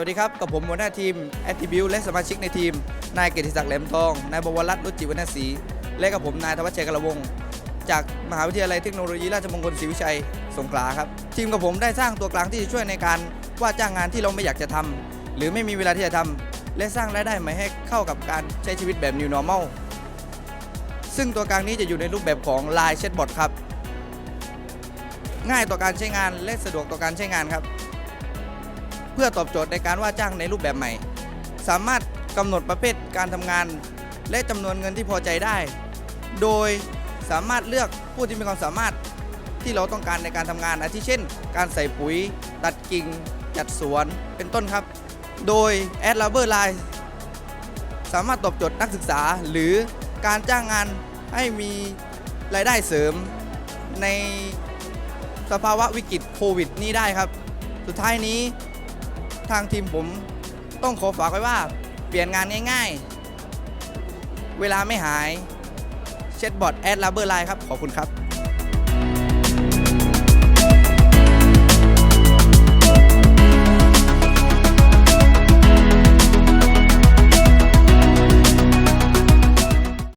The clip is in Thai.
วัสดีครับ กับผมหัวหน้าทีมแอ t ติบิวและสมาชิกในทีม นายเกียรติศักดิ์แหลมทอง นายบวรรัตน์รุจิวรรณศรี และกับผมนายธวัชชัยกระวงศ์จากมหาวิทยาลัยเทคโนโลยีราชมงคลศรีวิชัย สงขลาครับ ทีมกับผมได้สร้างตัวกลางที่จะช่วยในการว่าจ้างงานที่เราไม่อยากจะทำหรือไม่มีเวลาที่จะทำและสร้างรายได้ใหม่ให้เข้ากับการใช้ชีวิตแบบ New Normal ซึ่งตัวกลางนี้จะอยู่ในรูปแบบของ Line Chatbot ครับ ง่ายต่อการใช้งานและสะดวกต่อการใช้งานครับ พื่อตอบโจทย์ในการว่าจ้างในรูปแบบใหม่ สามารถกำหนดประเภทการทำงาน และจำนวนเงินที่พอใจได้ โดยสามารถเลือกผู้ที่มีความสามารถที่เราต้องการในการทำงานอาทิเช่น การใส่ปุ๋ย ตัดกิ่ง จัดสวน เป็นต้นครับ โดย Ad l a b o r Line สามารถตอบโจทย์นักศึกษา หรือการจ้างงานให้มีรายได้เสริมในสภาวะวิกฤตโควิดนี้ได้ครับ สุดท้ายนี้ ทางทีมผมต้องขอฝากไว้ว่าเปลี่ยนงานง่ายๆ เวลาไม่หายเช็ดบอร์ดแอดลาเบอร์ไลน์ครับ ขอบคุณครับ